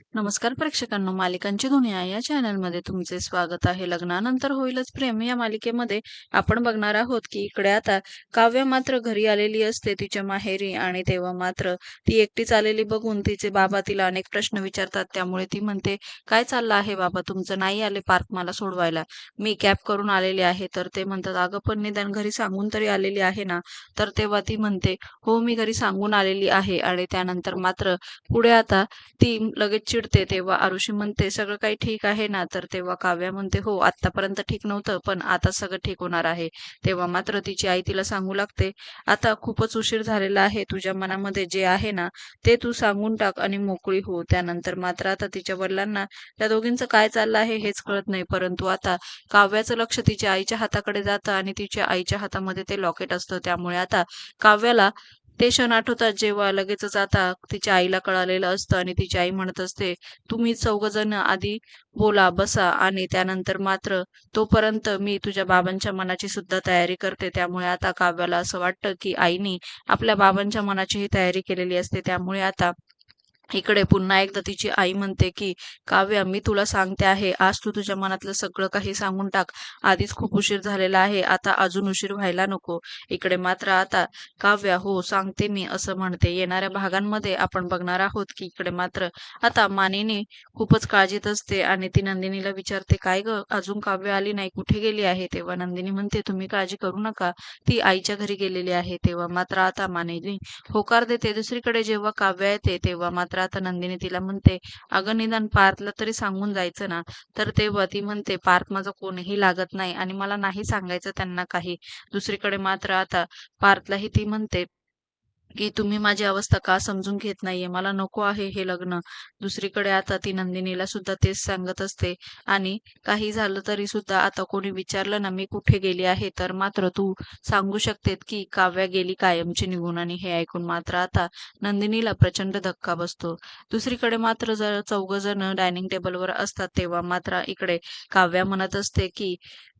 नमस्कार प्रेक्षकांनो मालिकांची दुनिया या चॅनलमध्ये तुमचे स्वागत आहे. लग्नानंतर होईलच प्रेम. या मालिकेमध्ये आपण बघणार आहोत की इकडे आता काव्य मात्र घरी आलेली असते तिच्या माहेरी. आणि तेव्हा मात्र ती एकटीच आलेली बघून तिचे बाबा तिला अनेक प्रश्न विचारतात. त्यामुळे ती म्हणते काय चाललं आहे बाबा? तुमचं नाही आले पार्क मला सोडवायला. मी कॅब करून आलेली आहे. तर ते म्हणतात अगं पण निदान घरी सांगून तरी आलेली आहे ना? तर तेव्हा ती म्हणते हो मी घरी सांगून आलेली आहे. आणि त्यानंतर मात्र पुढे आता ती लगेच चिडते तेव्हा आरुषी म्हणते सगळं काही ठीक आहे ना? तर तेव्हा काव्या म्हणते हो आतापर्यंत ठीक नव्हतं पण आता सगळं ठीक होणार आहे. तेव्हा मात्र तिची आई तिला सांगू लागते आता खूपच उशीर झालेला आहे तुझ्या मनामध्ये जे आहे ना ते तू सांगून टाक आणि मोकळी हो. त्यानंतर मात्र आता तिच्या वडिलांना त्या दोघींचं काय चाललं आहे हेच कळत नाही परंतु आता काव्याचं लक्ष तिच्या आईच्या हाताकडे जातं आणि तिच्या आईच्या हातामध्ये ते लॉकेट असतं. त्यामुळे आता काव्याला ते क्षण आठवतात जेव्हा लगेचच आता तिच्या आईला कळालेलं असतं आणि तिची आई म्हणत असते तुम्ही जण आधी बोला बसा आणि त्यानंतर मात्र तोपर्यंत मी तुझ्या बाबांच्या मनाची सुद्धा तयारी करते. त्यामुळे आता काव्याला असं वाटतं की आईने आपल्या बाबांच्या मनाचीही तयारी केलेली असते. त्यामुळे आता इकडे पुन्हा एकदा तिची आई म्हणते की काव्या मी तुला सांगते आहे आज तू तुझ्या मनातलं सगळं काही सांगून टाक. आधीच खूप उशीर झालेला आहे आता अजून उशीर व्हायला नको. इकडे मात्र आता काव्या हो सांगते मी असं म्हणते. येणाऱ्या भागांमध्ये आपण बघणार आहोत की इकडे मात्र आता मानिनी खूपच काळजीत असते आणि ती नंदिनीला विचारते काय ग अजून काव्य आली नाही कुठे गेली आहे? तेव्हा नंदिनी म्हणते तुम्ही काळजी करू नका ती आईच्या घरी गेलेली आहे. तेव्हा मात्र आता मानिनी होकार देते. दुसरीकडे जेव्हा काव्य येते तेव्हा मात्र आता नंदिनी तिला म्हणते अगं निदान पार्थला तरी सांगून जायचं ना. तर तेव्हा ती म्हणते पार्थ माझं कोणीही लागत नाही आणि मला नाही सांगायचं त्यांना काही. दुसरीकडे मात्र आता पार्थलाही ती म्हणते की तुम्ही माझी अवस्था का समजून घेत नाहीये? मला नको आहे हे लग्न. दुसरीकडे आता ती नंदिनीला सुद्धा तेच सांगत असते. आणि काही झालं तरी सुद्धा आता कोणी विचारलं ना मी कुठे गेली आहे? तर मात्र तू सांगू शकते की काव्या गेली कायमची निघून आणि हे ऐकून मात्र आता नंदिनीला प्रचंड धक्का बसतो. दुसरीकडे मात्र जर चौघ जण डायनिंग टेबलवर असतात तेव्हा मात्र इकडे काव्या म्हणत असते की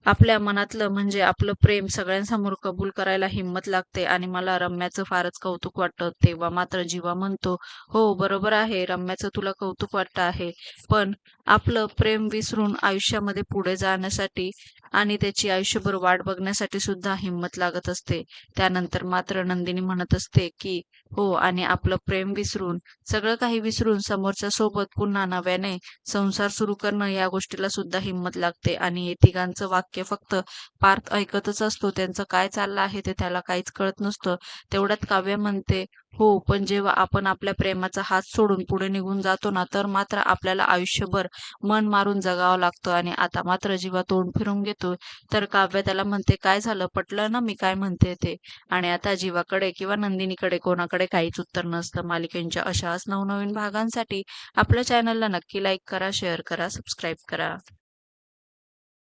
आपल्या मनातलं म्हणजे आपलं प्रेम सगळ्यांसमोर कबूल करायला हिंमत लागते आणि मला रम्याचं फारच कौतुक वाटतं. तेव्हा मात्र जीवा म्हणतो हो बरोबर आहे रम्याचं तुला कौतुक वाटतं आहे. पण आपलं प्रेम विसरून आयुष्यामध्ये पुढे जाण्यासाठी आणि त्याची आयुष्यभर वाट बघण्यासाठी सुद्धा हिंमत लागत असते. त्यानंतर मात्र नंदिनी म्हणत असते की हो आणि आपलं प्रेम विसरून सगळं काही विसरून समोरच्या सोबत पुन्हा नव्याने संसार सुरू करणं या गोष्टीला सुद्धा हिंमत लागते आणि हे तिघांचं वाक्य फक्त पार्थ ऐकतच असतो. त्यांचं काय चाललं आहे ते त्याला काहीच कळत नसतं. तेवढ्यात काव्य म्हणते हो पण जेव्हा आपण आपल्या प्रेमाचा हात सोडून पुढे निघून जातो ना तर मात्र आपल्याला आयुष्यभर मन मारून जगावं लागतं आणि आता मात्र जेव्हा तोंड फिरून घेतो तर काव्य त्याला म्हणते काय झालं? पटलं ना मी काय म्हणते ते? आणि आता जीवाकडे किंवा नंदिनीकडे कोणाकडे काहीच उत्तर नसतं. मालिकेंच्या अशाच नवनवीन भागांसाठी आपल्या चॅनलला नक्की लाईक करा शेअर करा सबस्क्राईब करा.